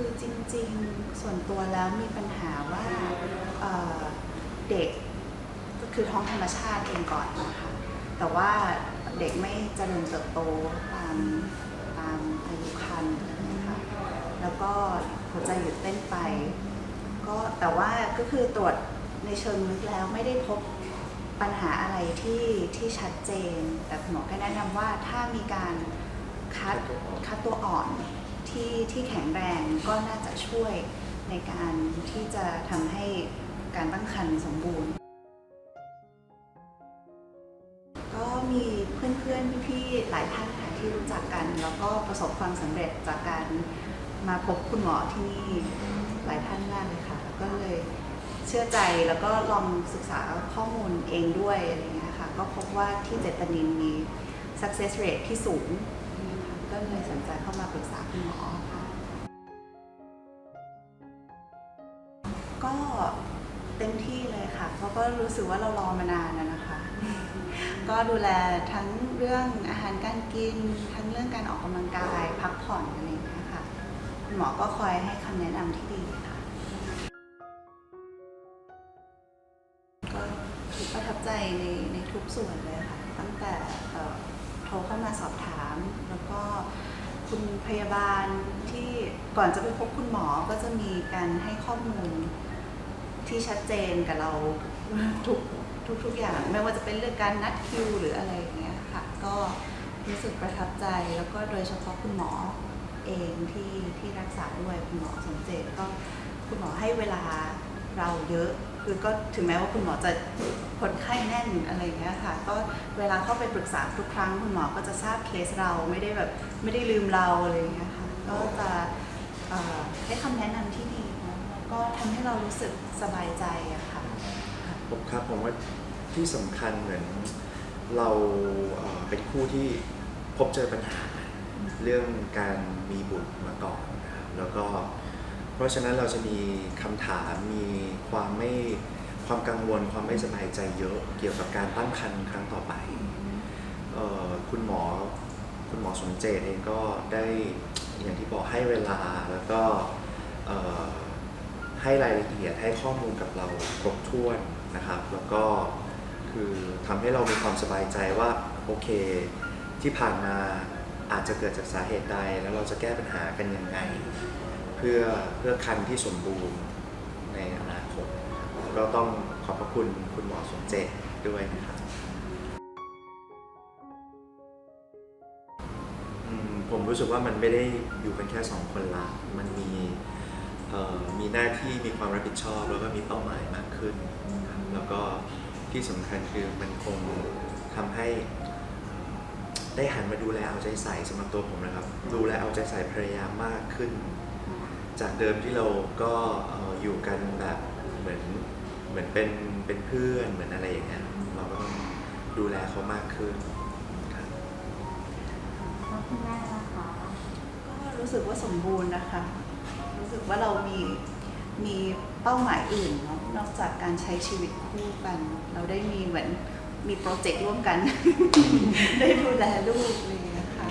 คือจริงๆส่วนตัวแล้วมีปัญหาว่าเเด็กก็คือท้องธรรมชาติเองก่อนนะคะแต่ว่าเด็กไม่เจริญเติบโตตามตามอายุครรภ์นะคะแล้วก็หัวใจหยุดเต้นไป ก็แต่ว่าก็คือตรวจในเชิงลึกแล้วไม่ได้พบปัญหาอะไรที่ที่ชัดเจน แต่หมอก็แนะนำว่าถ้ามีการคัดคัดตัวอ่อน ที่ที่แข็งแรงก็น่าจะช่วยในการที่จะทำให้การตั้งครรภ์สมบูรณ์ ก็มีเพื่อนๆพี่ๆหลายท่านค่ะที่รู้จักกัน แล้วก็ประสบความสำเร็จจากการมาพบคุณหมอที่นี่หลายท่านมากเลยค่ะก็เลยเชื่อใจแล้วก็ลองศึกษาข้อมูลเองด้วยอะไรเงี้ยค่ะก็พบว่าที่เจตนินมี success rate ที่สูง ก็เลยสนใจเข้ามาปรึกษาคุณหมอค่ะ ก็เต็มที่เลยค่ะ เพราะก็รู้สึกว่าเรารอมานานแล้วนะคะ ก็ดูแลทั้งเรื่องอาหารการกิน ทั้งเรื่องการออกกำลังกาย พักผ่อนอะไรอย่างเงี้ยค่ะคุณหมอก็คอยให้คำแนะนำที่ดีค่ะ ก็ประทับใจในในทุกส่วนเลยค่ะ ตั้งแต่ โทรเข้ามาสอบถาม แล้วก็คุณพยาบาลที่ก่อนจะไปพบคุณหมอก็จะมีการให้ข้อมูลที่ชัดเจนกับเราทุกทุกทุกอย่าง ไม่ว่าจะเป็นเรื่องการนัดคิวหรืออะไรอย่างเงี้ยค่ะ ก็รู้สึกประทับใจแล้วก็โดยเฉพาะคุณหมอเองที่ที่รักษาด้วยคุณหมอสมเจตก็คุณหมอให้เวลาเราเยอะ คือก็ถึงแม้ว่าคุณหมอจะคนไข้แน่นอะไรอย่างเงี้ยค่ะ ก็เวลาเข้าไปปรึกษาทุกครั้งคุณหมอก็จะทราบเคสเราไม่ได้แบบไม่ได้ลืมเราอะไรอย่างเงี้ยค่ะก็จะให้คำแนะนำที่ดีเนะแล้วก็ทำให้เรารู้สึกสบายใจอะค่ะผมครับผมว่าที่สำคัญเหมือนเราเอ่อเป็นคู่ที่พบเจอปัญหาเรื่องการมีบุตรมาก่อนนะครับแล้วก็ เพราะฉะนั้นเราจะมีคำถามมีความไม่ความกังวลความไม่สบายใจเยอะเกี่ยวกับการตั้งครรภ์ครั้งต่อไปเอ่อคุณหมอคุณหมอสมเจตเองก็ได้อย่างที่บอกให้เวลาแล้วก็เอ่อให้รายละเอียดให้ข้อมูลกับเราครบถ้วนนะครับ แล้วก็คือทำให้เรามีความสบายใจว่าโอเค ที่ผ่านมาอาจจะเกิดจากสาเหตุใด แล้วเราจะแก้ปัญหากันยังไง เพื่อเพื่อคันที่สมบูรณ์ในอนาคตก็ต้องขอบพระคุณคุณหมอสมเจตด้วยนะครับผมรู้สึกว่ามันไม่ได้อยู่กันแค่สองคนละมันมีมีหน้าที่มีความรับผิดชอบแล้วก็มีเป้าหมายมากขึ้น แล้วก็ที่สำคัญคือมันคงทำให้ได้หันมาดูแลเอาใจใส่สำหรับตัวผมนะครับ ดูแลเอาใจใส่ภรรยามากขึ้น จากเดิมที่เราก็เอ่ออยู่กันแบบเหมือนเหมือนเป็นเป็นเพื่อนเหมือนอะไรอย่างเงี้ยเราก็ต้องดูแลเขามากขึ้นครับ แล้วคุณแม่ะคะก็รู้สึกว่าสมบูรณ์นะคะ รู้สึกว่าเรามีมีเป้าหมายอื่นเนาะนอกจากการใช้ชีวิตคู่กัน เราได้มีเหมือนมีโปรเจกต์ร่วมกัน ได้ดูแลลูกเลยนะคะ